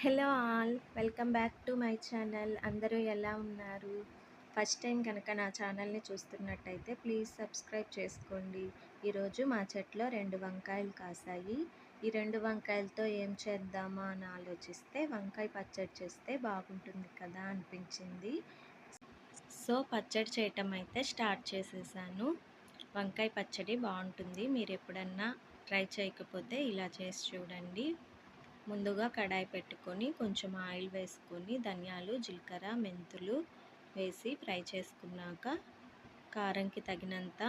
Hello all welcome back to my channel. అందరూ ఎలా ఉన్నారు? ఫస్ట్ టైం కనుక నా ఛానల్ని చూస్తున్నట్టయితే ప్లీజ్ సబ్స్క్రైబ్ చేసుకోండి. ఈరోజు మా చెట్లో రెండు వంకాయలు కాసాయి. ఈ రెండు వంకాయలతో ఏం చేద్దామా అని ఆలోచిస్తే వంకాయ పచ్చడి చేస్తే బాగుంటుంది కదా అనిపించింది. సో పచ్చడి చేయటం అయితే స్టార్ట్ చేసేసాను. వంకాయ పచ్చడి బాగుంటుంది. మీరు ఎప్పుడన్నా ట్రై చేయకపోతే ఇలా చేసి చూడండి. ముందుగా కడాయి పెట్టుకొని కొంచెం ఆయిల్ వేసుకొని ధనియాలు జీలకర్ర మెంతులు వేసి ఫ్రై చేసుకున్నాక కారంకి తగినంత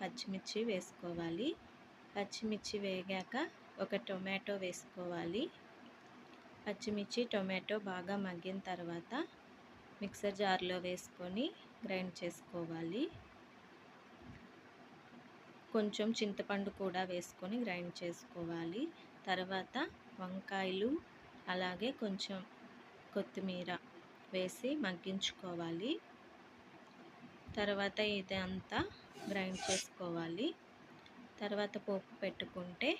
పచ్చిమిర్చి వేసుకోవాలి. పచ్చిమిర్చి వేగాక ఒక టొమాటో వేసుకోవాలి. పచ్చిమిర్చి టొమాటో బాగా మగ్గిన తర్వాత మిక్సర్ జార్లో వేసుకొని గ్రైండ్ చేసుకోవాలి. కొంచెం చింతపండు కూడా వేసుకొని గ్రైండ్ చేసుకోవాలి. తర్వాత వంకాయలు అలాగే కొంచెం కొత్తిమీర వేసి మగ్గించుకోవాలి. తర్వాత ఇదంతా గ్రైండ్ చేసుకోవాలి. తర్వాత పోపు పెట్టుకుంటే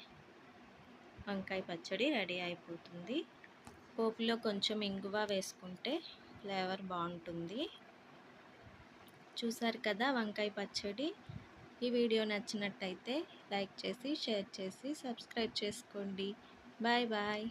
వంకాయ పచ్చడి రెడీ అయిపోతుంది. పోపులో కొంచెం ఇంగువ వేసుకుంటే ఫ్లేవర్ బాగుంటుంది. చూసారు కదా వంకాయ పచ్చడి? ఈ వీడియో నచ్చినట్టయితే లైక్ చేసి షేర్ చేసి సబ్స్క్రైబ్ చేసుకోండి. Bye bye.